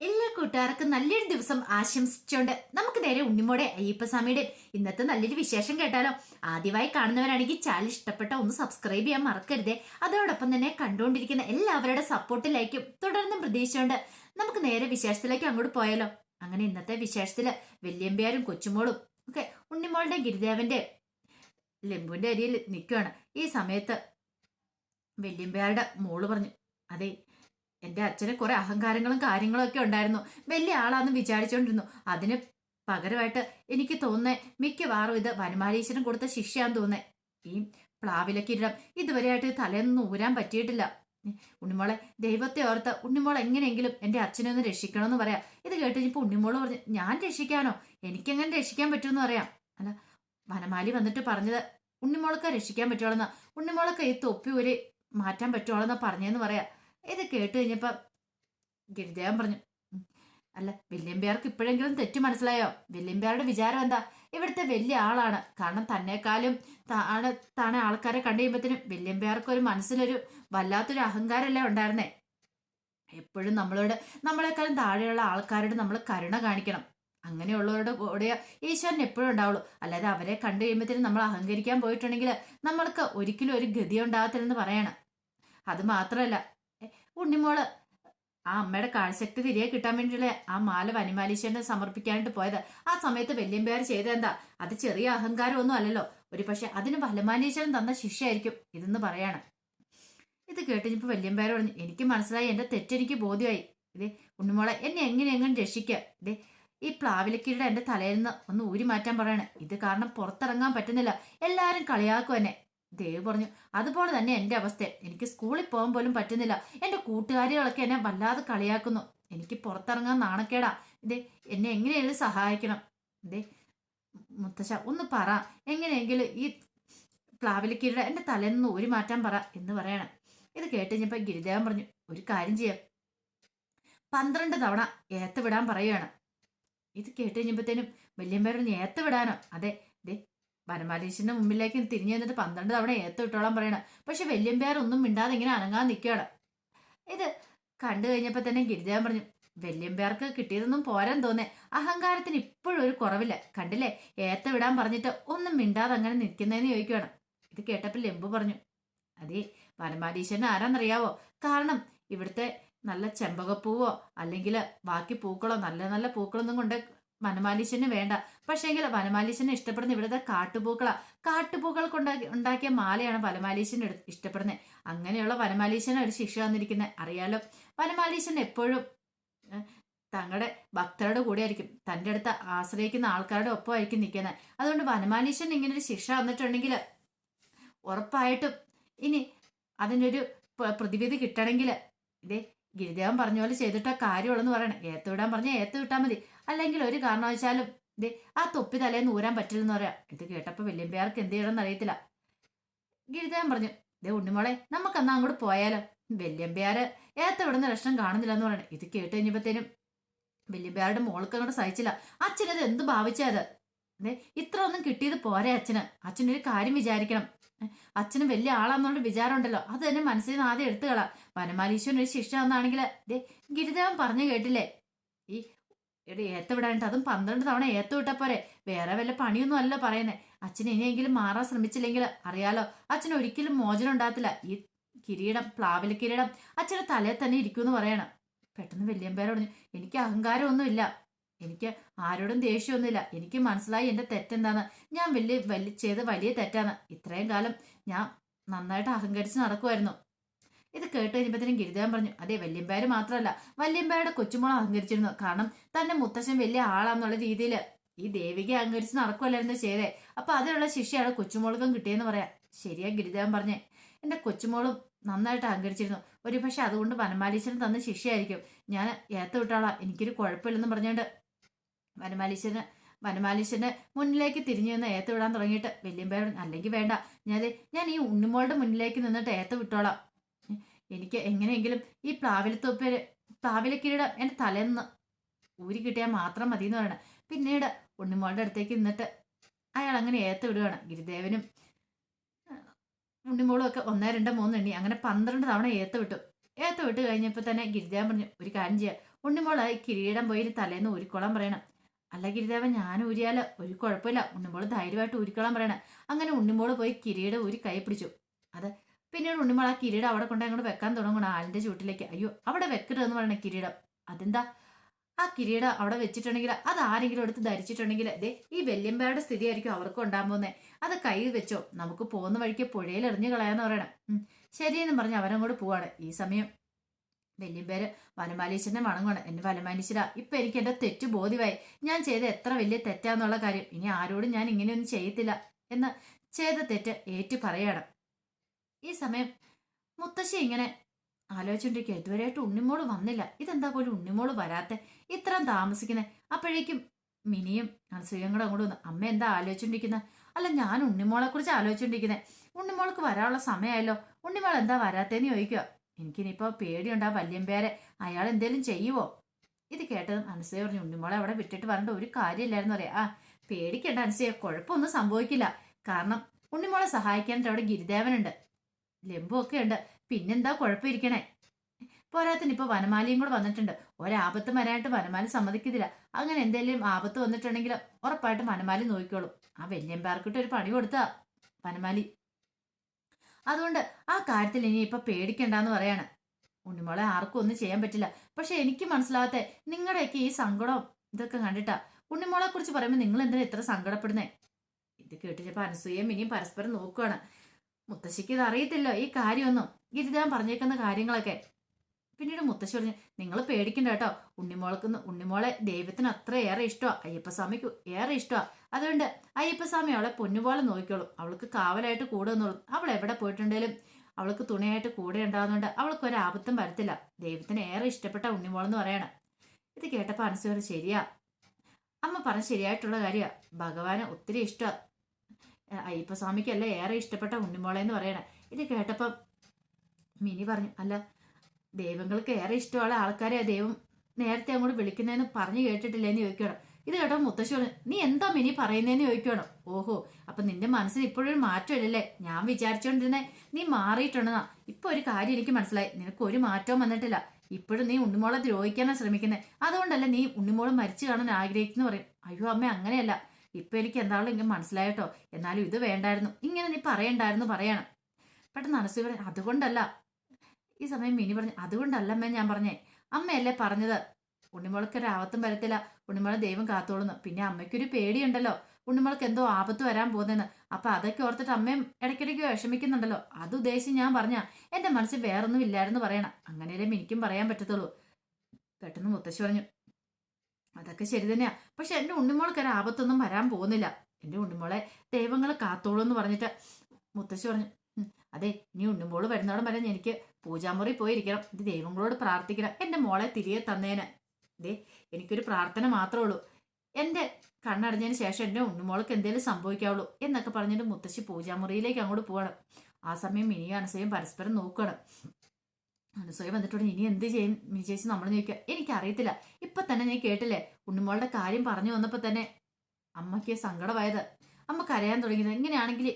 എല്ലാ കൂട്ടുകാർക്കും നല്ലൊരു ദിവസം ആശംസിച്ചുകൊണ്ട് നമുക്ക് നേരെ ഉണ്ണിമോടെ അയ്യപ്പസ്വാമിയുടെ ഇന്നത്തെ നല്ലൊരു വിശേഷം കേട്ടാലോ. ആദ്യമായി കാണുന്നവരാണെങ്കിൽ ചാനൽ ഇഷ്ടപ്പെട്ട ഒന്ന് സബ്സ്ക്രൈബ് ചെയ്യാൻ മറക്കരുതേ. അതോടൊപ്പം തന്നെ കണ്ടുകൊണ്ടിരിക്കുന്ന എല്ലാവരുടെ സപ്പോർട്ടിലേക്കും തുടർന്നും പ്രതീക്ഷയുണ്ട്. നമുക്ക് നേരെ വിശേഷത്തിലേക്ക് അങ്ങോട്ട് പോയാലോ. അങ്ങനെ ഇന്നത്തെ വിശേഷത്തിൽ വല്യമ്പയാരും കൊച്ചുമോളും ഒക്കെ ഉണ്ണിമോളുടെ ഗിരിദേവന്റെ ലെമ്പുവിന്റെ അരിയിൽ നിൽക്കുകയാണ് ഈ സമയത്ത് വല്യമ്പയാരുടെ മോൾ പറഞ്ഞു അതെ എന്റെ അച്ഛന് കുറെ അഹങ്കാരങ്ങളും കാര്യങ്ങളും ഒക്കെ ഉണ്ടായിരുന്നു. വലിയ ആളാന്ന് വിചാരിച്ചുകൊണ്ടിരുന്നു അതിന് പകരമായിട്ട് എനിക്ക് തോന്നുന്നേ മിക്കവാറും ഇത് വനമാലീശ്വരൻ കൊടുത്ത ശിക്ഷയാന്ന് തോന്നേ ഈ പ്ലാവിലെ കിരീടം ഇതുവരെയായിട്ട് തലേന്ന് ഊരാൻ പറ്റിയിട്ടില്ല. ഉണ്ണിമോളെ ദൈവത്തെ ഓർത്ത് ഉണ്ണിമോൾ എങ്ങനെയെങ്കിലും എന്റെ അച്ഛനെ ഒന്ന് രക്ഷിക്കണമെന്ന് പറയാം. ഇത് കേട്ടിപ്പോ ഉണ്ണിമോൾ പറഞ്ഞു ഞാൻ രക്ഷിക്കാനോ? എനിക്കെങ്ങനെ രക്ഷിക്കാൻ പറ്റുമെന്ന് പറയാം. അല്ല വനമാലി വന്നിട്ട് പറഞ്ഞത് ഉണ്ണിമോളൊക്കെ രക്ഷിക്കാൻ പറ്റുള്ളൂന്നാ ഉണ്ണിമോളൊക്കെ ഈ തൊപ്പി ഒരു മാറ്റാൻ പറ്റുള്ളൂന്നാ പറഞ്ഞതെന്ന് പറയാം. ഇത് കേട്ട് കഴിഞ്ഞപ്പോ ഗിരിദേവൻ പറഞ്ഞു "ഉം, അല്ല വല്യമ്പ്യാർക്ക് ഇപ്പോഴെങ്കിലും തെറ്റു മനസ്സിലായോ? വല്യമ്പ്യാരുടെ വിചാരം എന്താ? ഇവിടുത്തെ വലിയ ആളാണ്. കാരണം തന്നെക്കാളും താണ് താണെ ആൾക്കാരെ കണ്ടു കഴിയുമ്പോഴത്തേനും വല്യമ്പ്യാർക്ക് ഒരു മനസ്സിലൊരു വല്ലാത്തൊരു അഹങ്കാരമല്ലേ ഉണ്ടായിരുന്നേ? എപ്പോഴും നമ്മളോട് നമ്മളെക്കാളും താഴെയുള്ള ആൾക്കാരോട് നമ്മൾ കരുണ കാണിക്കണം. അങ്ങനെയുള്ളവരുടെ കൂടെ ഈശ്വരൻ എപ്പോഴും ഉണ്ടാവുള്ളൂ. അല്ലാതെ അവരെ കണ്ടു കഴിയുമ്പോഴത്തേനും നമ്മൾ അഹങ്കരിക്കാൻ പോയിട്ടുണ്ടെങ്കിൽ നമ്മൾക്ക് ഒരിക്കലും ഒരു ഗതി ഉണ്ടാകത്തില്ലെന്ന് പറയണം. അത് മാത്രമല്ല ഉണ്ണിമോൾ. ആ അമ്മയുടെ കാഴ്ചശക്തി തിരികെ കിട്ടാൻ വേണ്ടിയുള്ള ആ മാല വനിമാലീശ്വരനെ സമർപ്പിക്കാനായിട്ട് പോയത്? ആ സമയത്ത് വല്യമ്പേർ ചെയ്തെന്താ അത് ചെറിയ അഹങ്കാരമൊന്നും അല്ലല്ലോ. ഒരു പക്ഷെ അതിന് വലമാലീശ്വരൻ തന്ന ശിക്ഷയായിരിക്കും ഇതെന്ന് പറയാണ്. ഇത് കേട്ടിപ്പോ വല്യമ്പേർ പറഞ്ഞു എനിക്ക് മനസ്സിലായി എന്റെ തെറ്റെനിക്ക് ബോധ്യമായി. ഇതേ ഉണ്ണിമോളെ എന്നെ എങ്ങനെ എങ്ങനെ രക്ഷിക്കുക ഇതേ ഈ പ്ലാവിലക്കീരുടെ എന്റെ തലയിൽ നിന്ന് ഒന്ന് ഊരി മാറ്റാൻ പറയണേ. ഇത് കാരണം പുറത്തിറങ്ങാൻ പറ്റുന്നില്ല. എല്ലാവരും കളിയാക്കും എന്നെ. ദേവ് പറഞ്ഞു അതുപോലെ തന്നെ എന്റെ അവസ്ഥ. എനിക്ക് സ്കൂളിൽ പോകാൻ പോലും പറ്റുന്നില്ല. എന്റെ കൂട്ടുകാരികളൊക്കെ എന്നെ വല്ലാതെ കളിയാക്കുന്നു. എനിക്ക് പുറത്തിറങ്ങാൻ നാണക്കേടാ. ഇതേ എന്നെ എങ്ങനെയെങ്കിലും സഹായിക്കണം. ഇതേ മുത്തശ്ശ ഒന്ന് പറ. എങ്ങനെയെങ്കിലും ഈ പ്ലാവിലിക്കീരുടെ എന്റെ തലയിൽ നിന്ന് ഊരി മാറ്റാൻ പറ എന്ന് പറയണം. ഇത് കേട്ട് കഴിഞ്ഞപ്പോ ഗിരിദേവൻ പറഞ്ഞു ഒരു കാര്യം ചെയ്യാം. പന്ത്രണ്ട് തവണ ഏത്ത വിടാൻ പറയുകയാണ്. ഇത് കേട്ട് കഴിഞ്ഞപ്പോഴത്തേനും വല്യമ്പേരൊന്ന് ഏത്ത വിടാനോ അതെ ദേ വനമാലീശന്റെ മുമ്പിലേക്ക് തിരിഞ്ഞു നിന്നിട്ട് പന്ത്രണ്ട് തവണ ഏത്ത് വിട്ടോളാൻ പറയണം. പക്ഷെ വല്യമ്പേർ ഒന്നും മിണ്ടാതെ ഇങ്ങനെ അനങ്ങാൻ നിൽക്കുകയാണ് ഇത് കണ്ടു കഴിഞ്ഞപ്പോൾ തന്നെ ഗിരിജാൻ പറഞ്ഞു വല്യമ്പയാർക്ക് കിട്ടിയതൊന്നും പോരാൻ തോന്നേ. അഹങ്കാരത്തിന് ഇപ്പോഴും ഒരു കുറവില്ല. കണ്ടില്ലേ? ഏത്ത വിടാൻ പറഞ്ഞിട്ട് ഒന്നും മിണ്ടാതെ അങ്ങനെ നിൽക്കുന്നതെന്ന് ചോദിക്കുകയാണ് ഇത് കേട്ടപ്പോൾ ലെമ്പു പറഞ്ഞു അതേ വനമാലീശ്വരന് ആരാന്നറിയാവോ? കാരണം ഇവിടുത്തെ നല്ല ചെമ്പകപ്പൂവോ അല്ലെങ്കിൽ ബാക്കി പൂക്കളോ നല്ല നല്ല പൂക്കളൊന്നും കൊണ്ട് വനമാലീശ്വരന് വേണ്ട. പക്ഷേങ്കിൽ വനമാലീശ്വരനെ ഇഷ്ടപ്പെടുന്ന ഇവിടുത്തെ കാട്ടുപൂക്കളാ കാട്ടുപൂക്കൾ കൊണ്ടാക്കി ഉണ്ടാക്കിയ മാലയാണ് വനമാലീശ്വരൻ എടു- ഇഷ്ടപ്പെടുന്നത് അങ്ങനെയുള്ള വനമാലീശ്വരൻ ഒരു ശിക്ഷ വന്നിരിക്കുന്നത് അറിയാലോ? വനമാലീശൻ എപ്പോഴും തങ്ങളുടെ ഭക്തരുടെ കൂടെ ആയിരിക്കും തന്റെ അടുത്ത് ആശ്രയിക്കുന്ന ആൾക്കാരുടെ ഒപ്പമായിരിക്കും നിൽക്കുന്നത് അതുകൊണ്ട് വനമാലീശൻ ഇങ്ങനെ ഒരു ശിക്ഷ വന്നിട്ടുണ്ടെങ്കിൽ ഉറപ്പായിട്ടും ഇനി അതിനൊരു പ്രതിവിധി കിട്ടണമെങ്കിൽ ഇതേ ഗിരിദേവൻ പറഞ്ഞ പോലെ ചെയ്തിട്ടാ കാര്യമുള്ളെന്ന് പറയണം. ഏത്ത് വിടാൻ പറഞ്ഞാൽ ഏത്ത് വിട്ടാൽ മതി. അല്ലെങ്കിൽ ഒരു കാരണവശാലും ദേ ആ തൊപ്പി തലേന്ന് ഊരാൻ പറ്റില്ലെന്ന് പറയാം. ഇത് കേട്ടപ്പോൾ വല്യമ്പയാർക്ക് എന്ത് ചെയ്യണമെന്ന് അറിയത്തില്ല. ഗിരിദേവൻ പറഞ്ഞു ദേ ഉണ്ണിമോളെ നമുക്കെന്നാ അങ്ങോട്ട് പോയാലോ? വല്യമ്പയാര് ഏത്ത വിടുന്ന ലക്ഷണം കാണുന്നില്ല എന്ന് പറയണം. ഇത് കേട്ട് കഴിഞ്ഞപ്പോഴത്തേനും വല്യമ്പയാരുടെ മോൾക്ക് അങ്ങോട്ട് സഹിച്ചില്ല. അച്ഛനത് എന്ത് ഭാവിച്ചത് അതെ ഇത്ര ഒന്നും കിട്ടിയത് പോരെ അച്ഛന്? അച്ഛനൊരു കാര്യം വിചാരിക്കണം. അച്ഛന് വലിയ ആളാന്നുള്ള വിചാരം ഉണ്ടല്ലോ അത് തന്നെ മനസ്സിൽ നിന്ന് ആദ്യം എടുത്തു കളാ വനമാലീശ്വരൻ ഒരു ശിക്ഷ വന്നാണെങ്കിൽ ദേ ഗിരിദേവൻ പറഞ്ഞു കേട്ടില്ലേ? ഈ എടി ഏത്ത വിടാനിട്ട് അതും പന്ത്രണ്ട് തവണ ഏത്ത വിട്ടാ പോരെ. വേറെ വല്ല പണിയൊന്നും അല്ല പറയുന്നത് അച്ഛൻ ഇനിയെങ്കിലും മാറാൻ ശ്രമിച്ചില്ലെങ്കിൽ അറിയാലോ. അച്ഛൻ ഒരിക്കലും മോചനം ഉണ്ടാകത്തില്ല. ഈ കിരീടം പ്ലാവില കിരീടം അച്ഛന്റെ തലയിൽ തന്നെ ഇരിക്കുമെന്ന് പറയണം. പെട്ടെന്ന് വല്യമ്പേരോട് പറഞ്ഞു എനിക്ക് അഹങ്കാരമൊന്നുമില്ല. എനിക്ക് ആരോടും ദേഷ്യമൊന്നുമില്ല. എനിക്ക് മനസ്സിലായി എന്റെ തെറ്റെന്താന്ന്. ഞാൻ വലിയ വലിയ ചെയ്ത് വലിയ തെറ്റാണ് ഇത്രയും കാലം ഞാൻ നന്നായിട്ട് അഹങ്കരിച്ച് നടക്കുമായിരുന്നു. ഇത് കേട്ട് കഴിഞ്ഞപ്പോഴത്തേനും ഗിരിദേവൻ പറഞ്ഞു അതെ വല്യമ്പാര് മാത്രമല്ല വല്യമ്പായുടെ കൊച്ചുമോൾ അഹങ്കരിച്ചിരുന്നു. കാരണം തന്റെ മുത്തശ്ശൻ വലിയ ആളാന്നുള്ള രീതിയിൽ ഈ ദേവിക അഹങ്കരിച്ച് നടക്കുമല്ലായിരുന്നു ചെയ്തേ. അപ്പൊ അതിനുള്ള ശിക്ഷയാണ് കൊച്ചുമോൾക്കും കിട്ടിയെന്ന് പറയാം. ശരിയാ ഗിരിദേവൻ പറഞ്ഞേ. എന്റെ കൊച്ചുമോളും നന്നായിട്ട് അഹങ്കരിച്ചിരുന്നു. ഒരു പക്ഷെ അതുകൊണ്ട് വനമാലീശ്വരൻ തന്ന ശിക്ഷയായിരിക്കും. ഞാൻ ഏത്ത വിട്ടാളാ എനിക്കൊരു കുഴപ്പമില്ലെന്ന് പറഞ്ഞുകൊണ്ട് വനമാലീശ്വരന് വനമാലീശ്വരന്റെ മുന്നിലേക്ക് തിരിഞ്ഞു നിന്ന് ഏത്ത വിടാൻ തുടങ്ങിയിട്ട് വല്യമ്പേർ അല്ലെങ്കിൽ വേണ്ട. ഞാൻ ഞാൻ ഈ ഉണ്ണിമോളുടെ മുന്നിലേക്ക് നിന്നിട്ട് ഏത്ത വിട്ടോളാം. എനിക്ക് എങ്ങനെയെങ്കിലും ഈ പ്ലാവിലത്തൊപ്പേര് പ്ലാവിലക്കിരീടം എന്റെ തലേന്ന് ഊരി കിട്ടിയാൽ മാത്രം മതി എന്ന് പറയണം. പിന്നീട് ഉണ്ണിമോളുടെ അടുത്തേക്ക് നിന്നിട്ട് അയാൾ അങ്ങനെ ഏത്ത വിടുകയാണ് ഗിരിദേവനും ഉണ്ണിമോളും ഒക്കെ ഒന്നേ രണ്ട് മൂന്ന് എണ്ണി അങ്ങനെ പന്ത്രണ്ട് തവണ ഏത്ത വിട്ടു. ഏത്ത വിട്ട് കഴിഞ്ഞപ്പോൾ തന്നെ ഗിരിദേവൻ പറഞ്ഞു ഒരു കാര്യം ചെയ്യാം. ഉണ്ണിമോൾ ഈ കിരീടം പോയി തലേന്ന് ഊരിക്കോളാൻ പറയണം. അല്ല ഗിരിദേവൻ ഞാൻ ഊരിയാൽ ഒരു കുഴപ്പമില്ല. ഉണ്ണിമോൾ ധൈര്യമായിട്ട് ഊരിക്കോളാൻ പറയണം. അങ്ങനെ ഉണ്ണിമോൾ പോയി കിരീടം ഊരി കൈ പിടിച്ചു. അത് പിന്നീട് ഉണ്ണിമോൾ ആ കിരീടം അവിടെ കൊണ്ട് അങ്ങോട്ട് വെക്കാൻ തുടങ്ങണം ആലിന്റെ ചൂട്ടിലേക്ക് അയ്യോ അവിടെ വെക്കരുതെന്ന് പറയണ കിരീടം. അതെന്താ? ആ കിരീടം അവിടെ വെച്ചിട്ടുണ്ടെങ്കിൽ അത് ആരെങ്കിലും എടുത്ത് ധരിച്ചിട്ടുണ്ടെങ്കിൽ ദേ ഈ വല്യമ്പയുടെ സ്ഥിതിയായിരിക്കും അവർക്ക് ഉണ്ടാകാൻ പോകുന്നത് അത് കയ്യിൽ വെച്ചോ? നമുക്ക് പോകുന്ന വഴിക്ക് പുഴയിൽ എറിഞ്ഞു കളയാന്ന് പറയണം. ശരിയെന്ന് പറഞ്ഞ് അവരങ്ങോട്ട് പോവാണ്. ഈ സമയം വല്യമ്പേര് വനമാലീശ്വരനെ വണങ്ങണം എന്നെ വനമാലീശ്വര ഇപ്പൊ എനിക്ക് എന്റെ തെറ്റ് ബോധ്യമായി. ഞാൻ ചെയ്ത എത്ര വലിയ തെറ്റാന്നുള്ള കാര്യം. ഇനി ആരോടും ഞാൻ ഇങ്ങനെയൊന്നും ചെയ്യത്തില്ല എന്ന് ചെയ്ത തെറ്റ് ഏറ്റു പറയാണ്. ഈ സമയം മുത്തശ്ശി ഇങ്ങനെ ആലോചിച്ചോണ്ടിരിക്കുക ഇതുവരെയായിട്ട് ഉണ്ണിമോൾ വന്നില്ല. ഇതെന്താ പോലും ഉണ്ണിമോൾ വരാത്തെ? ഇത്രയും താമസിക്കുന്നത് അപ്പോഴേക്കും മിനിയും അനസൂയം അങ്ങോട്ട് വന്നു അമ്മ എന്താ ആലോചിച്ചോണ്ടിരിക്കുന്നത് അല്ല ഞാൻ ഉണ്ണിമോളെ കുറിച്ച് ആലോചിച്ചോണ്ടിരിക്കുന്നത് ഉണ്ണിമോൾക്ക് വരാനുള്ള സമയമായല്ലോ. ഉണ്ണിമോൾ എന്താ വരാത്തേന്ന് ചോദിക്കുക എനിക്കിനിയിപ്പോ പേടിയുണ്ടാ വല്യമ്പേരെ അയാൾ എന്തേലും ചെയ്യുവോ? ഇത് കേട്ടതും അനസൂയ പറഞ്ഞു ഉണ്ണിമോളെ അവിടെ വിട്ടിട്ട് വരേണ്ട ഒരു കാര്യമില്ലായിരുന്നു പറയാം. ആ പേടിക്കണ്ട അനസൂയ. കുഴപ്പമൊന്നും സംഭവിക്കില്ല. കാരണം ഉണ്ണിമോളെ സഹായിക്കാനായിട്ട് അവിടെ ഗിരിദേവനുണ്ട്. ലംബുമൊക്കെ ഉണ്ട് പിന്നെന്താ കുഴപ്പമിരിക്കണേ? പോരാത്തിന് ഇപ്പൊ വനമാലിയും കൂടെ വന്നിട്ടുണ്ട്. ഒരാപത്ത് വരാനായിട്ട് വനമാലി സമ്മതിക്കത്തില്ല. അങ്ങനെ എന്തെങ്കിലും ആപത്ത് വന്നിട്ടുണ്ടെങ്കിൽ ഉറപ്പായിട്ടും വനമാലി നോക്കിക്കോളും. ആ വല്യമ്പാർക്കിട്ട് ഒരു പണി കൊടുത്താ വനമാലി. അതുകൊണ്ട് ആ കാര്യത്തിൽ ഇനി ഇപ്പൊ പേടിക്കണ്ടെന്ന് പറയാണ്. ഉണ്ണിമോളെ ആർക്കും ഒന്നും ചെയ്യാൻ പറ്റില്ല. പക്ഷെ എനിക്ക് മനസ്സിലാവാത്ത നിങ്ങളുടെയൊക്കെ ഈ സങ്കടം ഇതൊക്കെ കണ്ടിട്ടാ ഉണ്ണിമോളെ കുറിച്ച് പറയുമ്പോൾ നിങ്ങൾ എന്തിനാ ഇത്ര സങ്കടപ്പെടുന്നേ? ഇത് കേട്ടിട്ട് അനസൂയം ഇനിയും പരസ്പരം നോക്കുവാണ്. മുത്തശ്ശിക്ക് ഇത് അറിയത്തില്ലോ ഈ കാര്യമൊന്നും. ഗിരിജാൻ പറഞ്ഞേക്കുന്ന കാര്യങ്ങളൊക്കെ. പിന്നീട് മുത്തശ്ശി പറഞ്ഞു നിങ്ങൾ പേടിക്കണ്ട കേട്ടോ. ഉണ്ണിമോൾക്ക് ഉണ്ണിമോളെ ദൈവത്തിന് അത്രയേറെ ഇഷ്ടമാണ് അയ്യപ്പസ്വാമിക്ക് ഏറെ ഇഷ്ടമാണ് അതുകൊണ്ട് അയ്യപ്പസ്വാമി അവളെ പൊന്നുപോലെ നോക്കിക്കോളും. അവൾക്ക് കാവലായിട്ട് കൂടെ നിന്നോളും അവൾ എവിടെ പോയിട്ടുണ്ടെങ്കിലും അവൾക്ക് തുണയായിട്ട് കൂടെ ഉണ്ടാകുന്നുണ്ട് അവൾക്ക് ഒരു ആപത്തും വരത്തില്ല. ദൈവത്തിന് ഏറെ ഇഷ്ടപ്പെട്ട ഉണ്ണിമോളെന്ന് പറയണം. ഇത് കേട്ടപ്പോൾ അനുസരിച്ച് ശരിയാ. അമ്മ പറഞ്ഞ ശരിയായിട്ടുള്ള കാര്യമാണ് ഭഗവാന് ഒത്തിരി ഇഷ്ടമാണ് അയ്യപ്പസ്വാമിക്കല്ല ഏറെ ഇഷ്ടപ്പെട്ട ഉണ്ണിമോളെ എന്ന് പറയണേ. ഇത് കേട്ടപ്പം മിനി പറഞ്ഞു അല്ല ദൈവങ്ങൾക്ക് ഏറെ ഇഷ്ടമുള്ള ആൾക്കാരെ ദൈവം നേരത്തെ അങ്ങോട്ട് വിളിക്കുന്നതെന്ന് പറഞ്ഞു കേട്ടിട്ടില്ലെന്ന് ചോദിക്കണം ഇത് കേട്ടോ മുത്തശ്ശി പറഞ്ഞു നീ എന്താ മിനി പറയുന്നതെന്ന് ചോദിക്കണം ഓഹോ അപ്പൊ നിന്റെ മനസ്സിൽ ഇപ്പോഴൊരു മാറ്റമില്ലല്ലേ? ഞാൻ വിചാരിച്ചോണ്ടിരുന്നേ നീ മാറിയിട്ടുണ്ടെന്നാ. ഇപ്പൊ ഒരു കാര്യം എനിക്ക് മനസ്സിലായി. നിനക്ക് ഒരു മാറ്റവും വന്നിട്ടില്ല. ഇപ്പോഴും നീ ഉണ്ണിമോളെ ദ്രോഹിക്കാനാണ് ശ്രമിക്കുന്നത് അതുകൊണ്ടല്ല നീ ഉണ്ണിമോളെ മരിച്ചു കാണാൻ ആഗ്രഹിക്കുന്നു പറയും. അയ്യോ അമ്മ അങ്ങനെയല്ല. ഇപ്പൊ എനിക്ക് എന്താണല്ലോ ഇങ്ങനെ മനസ്സിലായട്ടോ എന്നാലും ഇത് വേണ്ടായിരുന്നു. ഇങ്ങനെ നീ പറയണ്ടായിരുന്നു പറയണം. പെട്ടെന്ന് അനസു പറഞ്ഞു അതുകൊണ്ടല്ല. ഈ സമയം മിനി പറഞ്ഞു അതുകൊണ്ടല്ല അമ്മേ ഞാൻ പറഞ്ഞേ. അമ്മയല്ലേ പറഞ്ഞത്. ഉണ്ണിമോൾക്ക് ഒരു ആപത്തും വരത്തില്ല. ഉണ്ണിമോളെ ദൈവം കാത്തോളുന്നു. പിന്നെ അമ്മയ്ക്കൊരു പേടിയുണ്ടല്ലോ. ഉണ്ണിമോൾക്ക് എന്തോ ആപത്ത് വരാൻ പോകുന്നതെന്ന് അപ്പൊ അതൊക്കെ ഓർത്തിട്ട് അമ്മയും ഇടയ്ക്കിടയ്ക്ക് വിഷമിക്കുന്നുണ്ടല്ലോ. അത് ഉദ്ദേശിച്ച് ഞാൻ പറഞ്ഞ എന്റെ മനസ്സിൽ വേറൊന്നും ഇല്ലായിരുന്നു പറയണം. അങ്ങനെയല്ലേ എനിക്കും പറയാൻ പറ്റത്തുള്ളൂ. പെട്ടെന്ന് മുത്തശ്ശി പറഞ്ഞു അതൊക്കെ ശരി തന്നെയാ. പക്ഷെ എന്റെ ഉണ്ണിമോൾക്ക് ഒരു ആപത്തൊന്നും വരാൻ പോകുന്നില്ല. എന്റെ ഉണ്ണിമോളെ ദൈവങ്ങളെ കാത്തോളൂ എന്ന് പറഞ്ഞിട്ട് മുത്തശ്ശി പറഞ്ഞു അതെ ഇനി ഉണ്ണുമ്പോൾ വരുന്നോടം വരെ എനിക്ക് പൂജാമുറി പോയിരിക്കണം. ഇത് ദൈവങ്ങളോട് പ്രാർത്ഥിക്കണം. എന്റെ മോളെ തിരികെ തന്നേന്. ദേ എനിക്കൊരു പ്രാർത്ഥന മാത്രമേ ഉള്ളൂ. എന്റെ കണ്ണടഞ്ഞതിന് ശേഷം എന്റെ ഉണ്ണുമോൾക്ക് എന്തെങ്കിലും സംഭവിക്കാവുള്ളൂ എന്നൊക്കെ പറഞ്ഞിട്ട് മുത്തശ്ശി പൂജാമുറിയിലേക്ക് അങ്ങോട്ട് പോകണം ആ സമയം മിനിയും അനസയും പരസ്പരം നോക്കുകയാണ് അനസൂയ വന്നിട്ടുണ്ട്. ഇനി എന്ത് ചെയ്യും? ചേച്ചി നമ്മൾ ചോദിക്കുക എനിക്കറിയത്തില്ല. ഇപ്പൊ തന്നെ നീ കേട്ടില്ലേ? ഉണ്ണിമോളുടെ കാര്യം പറഞ്ഞു വന്നപ്പോ തന്നെ അമ്മയ്ക്ക് സങ്കടമായത്. അമ്മ കരയാൻ തുടങ്ങിയത്. ഇങ്ങനെയാണെങ്കിൽ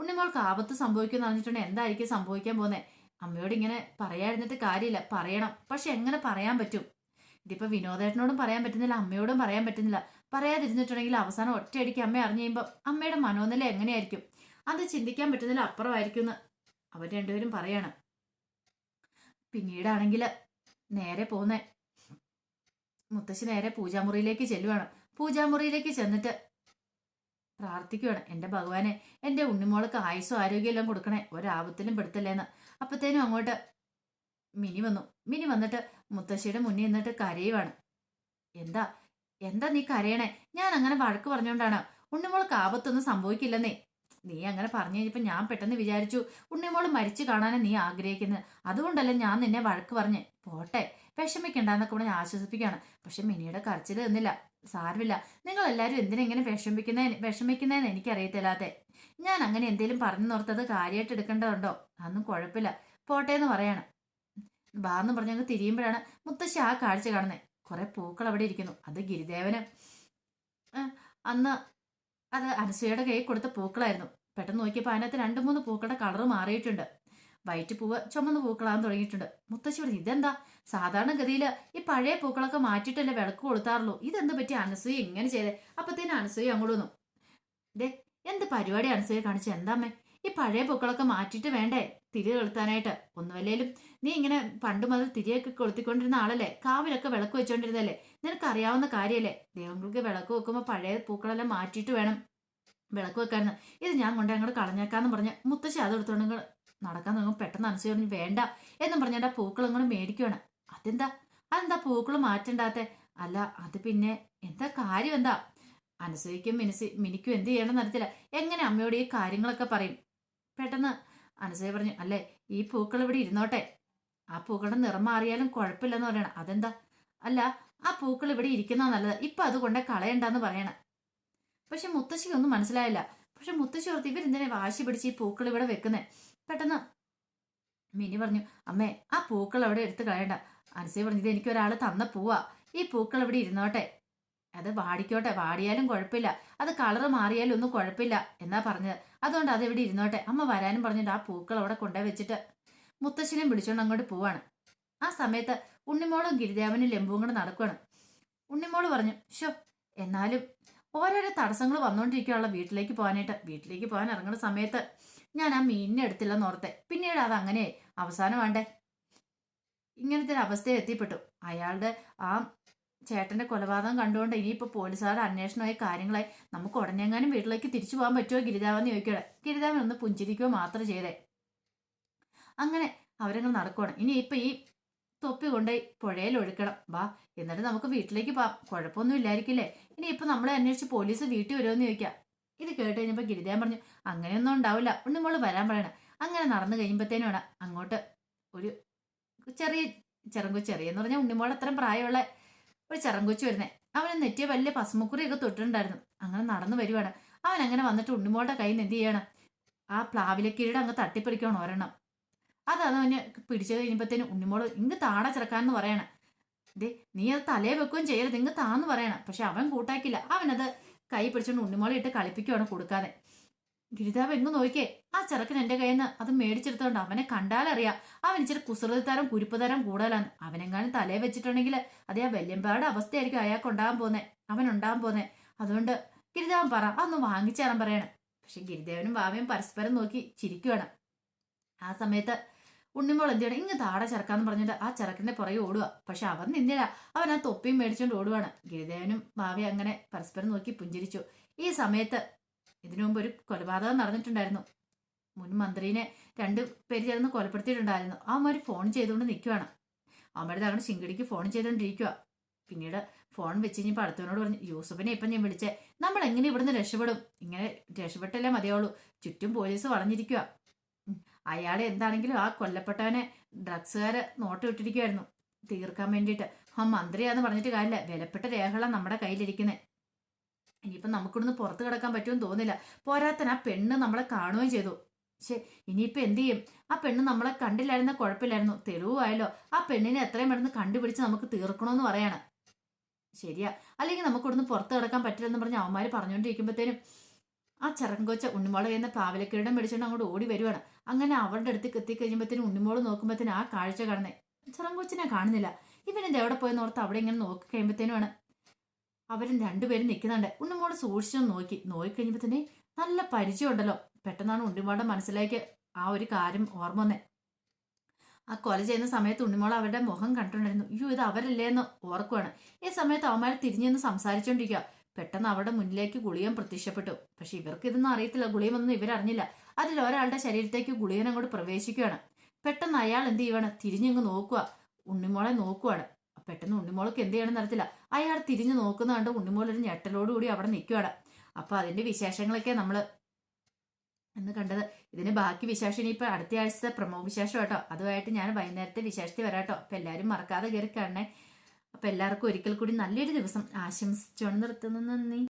ഉണ്ണിമോൾക്ക് ആപത്ത് സംഭവിക്കുമെന്ന് അറിഞ്ഞിട്ടുണ്ടെങ്കിൽ എന്തായിരിക്കും സംഭവിക്കാൻ പോകുന്നത് അമ്മയോട് ഇങ്ങനെ പറയാതിരുന്നിട്ട് കാര്യമില്ല. പറയണം. പക്ഷെ എങ്ങനെ പറയാൻ പറ്റും? ഇതിപ്പോ വിനോദേട്ടനോടും പറയാൻ പറ്റുന്നില്ല. അമ്മയോടും പറയാൻ പറ്റുന്നില്ല. പറയാതിരുന്നിട്ടുണ്ടെങ്കിൽ അവസാനം ഒറ്റയടിക്ക് അമ്മ അറിഞ്ഞു കഴിയുമ്പോൾ അമ്മയുടെ മനോനില എങ്ങനെയായിരിക്കും? അത് ചിന്തിക്കാൻ പറ്റുന്നില്ല അപ്പുറമായിരിക്കും എന്ന് അവർ രണ്ടുപേരും പറയാണ്. പിന്നീടാണെങ്കിൽ നേരെ പോന്നെ. മുത്തശ്ശി നേരെ പൂജാമുറിയിലേക്ക് ചെല്ലുവാണ്. പൂജാമുറിയിലേക്ക് ചെന്നിട്ട് പ്രാർത്ഥിക്കുവാണ്. എന്റെ ഭഗവാനെ എന്റെ ഉണ്ണിമോൾക്ക് ആയുസ്സും ആരോഗ്യമെല്ലാം കൊടുക്കണേ. ഒരാപത്തിലും പെടുത്തല്ലേന്ന്. അപ്പത്തേനും അങ്ങോട്ട് മിനി വന്നു. മിനി വന്നിട്ട് മുത്തശ്ശിയുടെ മുന്നിൽ നിന്നിട്ട് കരയുവാണ്. എന്താ? എന്താ നീ കരയണേ? ഞാൻ അങ്ങനെ വഴക്ക് പറഞ്ഞുകൊണ്ടാണ് ഉണ്ണിമോൾക്ക് ആപത്തൊന്നും സംഭവിക്കില്ലെന്നേ. നീ അങ്ങനെ പറഞ്ഞു കഴിഞ്ഞപ്പോൾ ഞാൻ പെട്ടെന്ന് വിചാരിച്ചു ഉണ്ണിമോൾ മരിച്ചു കാണാനാ നീ ആഗ്രഹിക്കുന്നത് അതുകൊണ്ടല്ല ഞാൻ നിന്നെ വഴക്ക് പറഞ്ഞ്. പോട്ടെ വിഷമിക്കണ്ടെന്നൊക്കെ പറഞ്ഞ് ആശ്വസിപ്പിക്കുകയാണ്. പക്ഷെ മിനിയുടെ കരച്ചിൽ നിന്നില്ല. സാരമില്ല. നിങ്ങൾ എല്ലാവരും എന്തിനെങ്ങനെ വിഷമിക്കുന്ന വിഷമിക്കുന്നതെന്ന് എനിക്കറിയത്തില്ലാത്തെ. ഞാൻ അങ്ങനെ എന്തേലും പറഞ്ഞു നോർത്തത് കാര്യമായിട്ട് എടുക്കേണ്ടതുണ്ടോ? അതൊന്നും കുഴപ്പമില്ല. പോട്ടെ എന്ന് പറയാണ് ബാന്ന് പറഞ്ഞങ്ങ് തിരിയുമ്പോഴാണ് മുത്തശ്ശി ആ കാഴ്ച കാണുന്നത് കുറെ പൂക്കൾ അവിടെ ഇരിക്കുന്നു. അത് ഗിരിദേവന്. അന്ന് അത് അനസൂയയുടെ കയ്യിൽ കൊടുത്ത പൂക്കളായിരുന്നു. പെട്ടെന്ന് നോക്കിയപ്പോൾ അതിനകത്ത് രണ്ട് മൂന്ന് പൂക്കളുടെ കളർ മാറിയിട്ടുണ്ട്. വൈറ്റ് പൂവ് ചുമന്ന പൂക്കളാൻ തുടങ്ങിയിട്ടുണ്ട്. മുത്തശ്ശി പറഞ്ഞു ഇതെന്താ? സാധാരണ ഗതിയിൽ ഈ പഴയ പൂക്കളൊക്കെ മാറ്റിയിട്ടല്ലേ വിളക്ക് കൊടുത്താറുള്ളൂ ഇതെന്ത് പറ്റി? അനസൂയ ഇങ്ങനെ ചെയ്തേ. അപ്പത്തേനും അനസൂയ അങ്ങോട്ട് വന്നു. ദേ എന്ത് പരിപാടി അനസൂയ കാണിച്ചു? എന്താമ്മേ ഈ പഴയ പൂക്കളൊക്കെ മാറ്റിയിട്ട് വേണ്ടേ? തിരി കൊളുത്താനായിട്ട്. ഒന്നുമല്ലേലും നീ ഇങ്ങനെ പണ്ട് മുതൽ തിരിയൊക്കെ കൊളുത്തിക്കൊണ്ടിരുന്ന ആളല്ലേ? കാവിലൊക്കെ വിളക്ക് വെച്ചോണ്ടിരുന്നല്ലേ നിനക്ക് അറിയാവുന്ന കാര്യമല്ലേ ദേവങ്ങൾക്ക് വിളക്ക് വെക്കുമ്പോൾ പഴയ പൂക്കളെല്ലാം മാറ്റിയിട്ട് വേണം വിളക്ക് വെക്കായിരുന്നു ഇത് ഞാൻ കൊണ്ട് അങ്ങോട്ട് കളഞ്ഞേക്കാന്ന് പറഞ്ഞ് മുത്തശ്ശി അത് എടുത്തോണ്ട് നടക്കാൻ തുടങ്ങും പെട്ടെന്ന് അനുസരിച്ച് പറഞ്ഞു വേണ്ട എന്നും പറഞ്ഞാൽ ആ പൂക്കൾ മേടിക്കുവാണ്. അതെന്താ? അതെന്താ പൂക്കൾ മാറ്റണ്ടാത്തെ? അല്ല അത് പിന്നെ എന്താ കാര്യം എന്താ? അനസൂയക്കും മിനിസി മിനിക്കും എന്ത് ചെയ്യണം നടത്തില്ല എങ്ങനെ അമ്മയോട് ഈ കാര്യങ്ങളൊക്കെ പറയും? പെട്ടെന്ന് അനസൂയ പറഞ്ഞു അല്ലേ ഈ പൂക്കൾ ഇവിടെ ഇരുന്നോട്ടെ. ആ പൂക്കളുടെ നിറം മാറിയാലും കുഴപ്പമില്ലെന്ന് പറയണം. അതെന്താ? അല്ല ആ പൂക്കൾ ഇവിടെ ഇരിക്കുന്ന നല്ലത്. ഇപ്പൊ അതുകൊണ്ട് കളയണ്ടെന്ന് പറയണം. പക്ഷെ മുത്തശ്ശിക്കൊന്നും മനസ്സിലായില്ല. പക്ഷെ മുത്തശ്ശി ഓർത്ത് ഇവരെന്തിനെ വാശി പിടിച്ച് ഈ പൂക്കൾ ഇവിടെ വെക്കുന്നേ? പെട്ടെന്ന് മിനി പറഞ്ഞു അമ്മേ ആ പൂക്കൾ അവിടെ എടുത്ത് കളയണ്ട. അനസി പറഞ്ഞു ഇത് എനിക്ക് ഒരാൾ തന്ന പൂവാ. ഈ പൂക്കൾ ഇവിടെ ഇരുന്നോട്ടെ. അത് വാടിക്കോട്ടെ. വാടിയാലും കുഴപ്പമില്ല. അത് കളറ് മാറിയാലും ഒന്നും കുഴപ്പമില്ല. എന്നാ പറഞ്ഞത്. അതുകൊണ്ട് അത് ഇവിടെ ഇരുന്നോട്ടെ. അമ്മ വരാനും പറഞ്ഞിട്ട് ആ പൂക്കൾ അവിടെ കൊണ്ടുപോയി വെച്ചിട്ട് മുത്തശ്ശിനെയും വിളിച്ചുകൊണ്ട് അങ്ങോട്ട് പോവാണ്. ആ സമയത്ത് ഉണ്ണിമോളും ഗിരിദേവനും ലംബുവും കൂടെ നടക്കുവാണ്. ഉണ്ണിമോൾ പറഞ്ഞു ഷോ എന്നാലും ഓരോരോ തടസ്സങ്ങൾ വന്നുകൊണ്ടിരിക്കുകയുള്ള വീട്ടിലേക്ക് പോകാനായിട്ട്. വീട്ടിലേക്ക് പോകാൻ ഇറങ്ങുന്ന സമയത്ത് ഞാൻ ആ മീനിനെ എടുത്തില്ലെന്ന് ഓർത്തെ. പിന്നീട് അത് അങ്ങനെ അവസാനം വേണ്ടേ ഇങ്ങനത്തെ ഒരു അവസ്ഥയിൽ എത്തിപ്പെട്ടു. അയാളുടെ ആ ചേട്ടന്റെ കൊലപാതകം കണ്ടുകൊണ്ട് ഇനിയിപ്പോൾ പോലീസുകാരുടെ അന്വേഷണമായി കാര്യങ്ങളായി നമുക്ക് ഉടനെങ്ങാനും വീട്ടിലേക്ക് തിരിച്ചു പോകാൻ പറ്റുമോ ഗിരിതാവെന്ന് ചോദിക്കട്ടെ ഗിരിതാവൻ ഒന്ന് പുഞ്ചിരിക്കുകയോ മാത്രം ചെയ്തേ. അങ്ങനെ അവരങ്ങൾ നടക്കുവാണ്. ഇനി ഇപ്പൊ ഈ തൊപ്പി കൊണ്ടുപോയി പുഴയിൽ ഒഴുക്കണം. വാ എന്നിട്ട് നമുക്ക് വീട്ടിലേക്ക് പോവാം. കുഴപ്പമൊന്നും ഇല്ലായിരിക്കില്ലേ? ഇനി ഇപ്പൊ നമ്മളെ അന്വേഷിച്ച് പോലീസ് വീട്ടിൽ വരുമെന്ന് ചോദിക്കാം. ഇത് കേട്ട് കഴിഞ്ഞപ്പോൾ ഗിരിദേവൻ പറഞ്ഞു അങ്ങനെയൊന്നും ഉണ്ടാവില്ല. ഉണ്ണിമോൾ വരാൻ പറയണം. അങ്ങനെ നടന്നു കഴിയുമ്പോഴത്തേനുമാണ് അങ്ങോട്ട് ഒരു ചെറിയ ചെറുങ്കൊച്ചു ചെറിയെന്ന് പറഞ്ഞാൽ ഉണ്ണിമോൾ അത്രയും പ്രായമുള്ള ഒരു ചെറുങ്കൊച്ചു വരുന്നത് അവന് നെറ്റിയ വലിയ പസുമുക്കുറിയൊക്കെ തൊട്ടിട്ടുണ്ടായിരുന്നു. അങ്ങനെ നടന്നു വരുവാണ്. അവൻ അങ്ങനെ വന്നിട്ട് ഉണ്ണിമോളുടെ കയ്യിൽ നിന്ന് എന്ത് ചെയ്യണം? ആ പ്ലാവിലക്കീരുടെ അങ്ങ് തട്ടിപ്പറിക്കണം ഒരെണ്ണം. അതാണ് അവന് പിടിച്ചത് കഴിഞ്ഞപ്പോഴത്തേനും ഉണ്ണിമോൾ ഇങ്ങ് താണ ചെറുക്കാന്ന് പറയണം. ദേ നീ അത് തലേ വെക്കുകയും ചെയ്യരുത് ഇങ്ങ് താന്ന് പറയണം. പക്ഷെ അവൻ കൂട്ടാക്കില്ല അവനത് കൈ പിടിച്ചോണ്ട് ഉണ്ണിമോളെ ഇട്ട് കളിപ്പിക്കുവാണ് കൊടുക്കാതെ. ഗിരിതാവ് എങ്ങ് നോക്കിയേ ആ ചെറുക്കൻ എന്റെ കയ്യിൽ നിന്ന് അത് മേടിച്ചെടുത്തോണ്ട് അവനെ കണ്ടാലറിയാം. അവൻ ഇച്ചിരി കുസൃതിത്തരം കുരിപ്പുതരം കൂടുതലാണ് അവനെങ്ങാനും തലേ വെച്ചിട്ടുണ്ടെങ്കിൽ അതെ ആ വല്യമ്പാട് അവസ്ഥയായിരിക്കും അയാൾക്ക് ഉണ്ടാകാൻ പോന്നെ അവൻ ഉണ്ടാകാൻ പോന്നെ. അതുകൊണ്ട് ഗിരിദേവൻ പറ അതൊന്ന് വാങ്ങിച്ചു തരാൻ പറയണം. പക്ഷെ ഗിരിദേവനും ഭാവയും പരസ്പരം നോക്കി ചിരിക്കുവാണ്. ആ സമയത്ത് ഉണ്ണിമോൾ എന്ത് ചെയ്യണം ഇങ്ങ് താടെ ചെറുക്കാന്ന് പറഞ്ഞിട്ട് ആ ചെറുക്കന്റെ പുറകെ ഓടുക പക്ഷെ അവൻ നിന്നില്ല. അവൻ ആ തൊപ്പിയും മേടിച്ചുകൊണ്ട് ഓടുവാണ്. ഗിരിദേവനും ഭാവി അങ്ങനെ പരസ്പരം നോക്കി പുഞ്ചിരിച്ചു. ഈ സമയത്ത് ഇതിനു മുമ്പ് ഒരു കൊലപാതകം നടന്നിട്ടുണ്ടായിരുന്നു. മുൻ മന്ത്രിനെ രണ്ട് പേര് ചേർന്ന് കൊലപ്പെടുത്തിയിട്ടുണ്ടായിരുന്നു. അവന്മാർ ഫോൺ ചെയ്തുകൊണ്ട് നിൽക്കുവാണ് അവന്മാരുടെ അങ്ങനെ ശിങ്കിടിക്ക് ഫോൺ ചെയ്തുകൊണ്ടിരിക്കുക പിന്നീട് ഫോൺ വെച്ച് കഴിഞ്ഞപ്പോൾ അടുത്തവനോട് പറഞ്ഞു യൂസഫിനെ ഇപ്പം ഞാൻ വിളിച്ചേ. നമ്മൾ എങ്ങനെ ഇവിടുന്ന് രക്ഷപ്പെടും? ഇങ്ങനെ രക്ഷപ്പെട്ടല്ലേ മതിയാവുള്ളൂ. ചുറ്റും പോലീസ് വളഞ്ഞിരിക്കുക അയാളെ എന്താണെങ്കിലും ആ കൊല്ലപ്പെട്ടവനെ ഡ്രഗ്സുകാരെ നോട്ട് ഇട്ടിരിക്കുമായിരുന്നു തീർക്കാൻ വേണ്ടിയിട്ട്. ആ മന്ത്രിയാന്ന് പറഞ്ഞിട്ട് കാര്യമില്ല. വിലപ്പെട്ട രേഖകളാണ് നമ്മുടെ കയ്യിലിരിക്കുന്നത് ഇനിയിപ്പം നമുക്കിവിടുന്ന് പുറത്ത് കിടക്കാൻ പറ്റുമെന്ന് തോന്നില്ല പോരാത്തന ആ പെണ്ണ് നമ്മളെ കാണുകയും ചെയ്തു. പക്ഷെ ഇനിയിപ്പോൾ എന്ത് ചെയ്യും? ആ പെണ്ണ് നമ്മളെ കണ്ടില്ലായിരുന്ന കുഴപ്പമില്ലായിരുന്നു. തെളിവായല്ലോ ആ പെണ്ണിനെ എത്രയും പെട്ടെന്ന് കണ്ടുപിടിച്ച് നമുക്ക് തീർക്കണമെന്ന് പറയാണ്. ശരിയാ. അല്ലെങ്കിൽ നമുക്കിവിടുന്ന് പുറത്ത് കിടക്കാൻ പറ്റില്ലെന്ന് പറഞ്ഞ് അവന്മാർ പറഞ്ഞുകൊണ്ടിരിക്കുമ്പോഴത്തേനും ആ ചെറങ്കോച്ച ഉണ്ണിമോളെ എന്ന പാവലക്കിരീടം മേടിച്ചുകൊണ്ട് അങ്ങോട്ട് ഓടി വരുവാണ്. അങ്ങനെ അവളുടെ അടുത്തേക്ക് എത്തിക്കഴിയുമ്പോഴത്തേനും ഉണ്ണിമോൾ നോക്കുമ്പോഴത്തേനും ആ കാഴ്ച കാണുന്നേ. ചെറങ്കോച്ചിനെ കാണുന്നില്ല. ഇവനെന്ത് എവിടെ പോയെന്ന് ഓർത്ത് അവിടെ ഇങ്ങനെ നോക്കി കഴിയുമ്പോഴത്തേനുമാണ് അവരും രണ്ടുപേരും നിൽക്കുന്നുണ്ട്. ഉണ്ണിമോൾ സൂക്ഷിച്ചു നോക്കി നോക്കി. കഴിയുമ്പോൾ തന്നെ നല്ല പരിചയമുണ്ടല്ലോ പെട്ടെന്നാണ് ഉണ്ണിമോളുടെ മനസ്സിലേക്ക് ആ ഒരു കാര്യം ഓർമ്മ വന്നേ. ആ കൊല ചെയ്യുന്ന സമയത്ത് ഉണ്ണിമോൾ അവരുടെ മുഖം കണ്ടിട്ടുണ്ടായിരുന്നു. അയ്യോ ഇത് അവരല്ലേ എന്ന് ഓർക്കുവാണ്. ഈ സമയത്ത് അവന്മാർ തിരിഞ്ഞെന്ന് സംസാരിച്ചുകൊണ്ടിരിക്കുക പെട്ടെന്ന് അവരുടെ മുന്നിലേക്ക് ഗുളിയം പ്രത്യക്ഷപ്പെട്ടു. പക്ഷെ ഇവർക്ക് ഇതൊന്നും അറിയത്തില്ല ഗുളികമൊന്നും ഇവരറിഞ്ഞില്ല. അതിൽ ഒരാളുടെ ശരീരത്തേക്ക് ഗുളിയൻ അങ്ങോട്ട് പ്രവേശിക്കുകയാണ്. പെട്ടെന്ന് അയാൾ എന്ത് ചെയ്യുവാണ്? തിരിഞ്ഞങ്ങ് നോക്കുക. ഉണ്ണിമോളെ നോക്കുവാണ്. പെട്ടെന്ന് ഉണ്ണിമോൾക്ക് എന്ത് ചെയ്യണം നടത്തില്ല അയാൾ തിരിഞ്ഞു നോക്കുന്ന ഉണ്ണിമോൾ ഒരു ഞെട്ടലോടുകൂടി അവിടെ നിൽക്കുകയാണ് അപ്പൊ അതിന്റെ വിശേഷങ്ങളൊക്കെ നമ്മൾ എന്ന് കണ്ടത്. ഇതിന് ബാക്കി വിശേഷം ഇനിയിപ്പോൾ അടുത്ത ആഴ്ചത്തെ പ്രമോ വിശേഷം കേട്ടോ. അതുമായിട്ട് ഞാൻ വൈകുന്നേരത്തെ വിശേഷത്തിൽ വരാട്ടോ അപ്പൊ എല്ലാവരും മറക്കാതെ കയറി കാണണേ. അപ്പൊ എല്ലാവർക്കും ഒരിക്കൽ കൂടി നല്ലൊരു ദിവസം ആശംസിച്ചുകൊണ്ട് നിർത്തുന്നു. നന്ദി.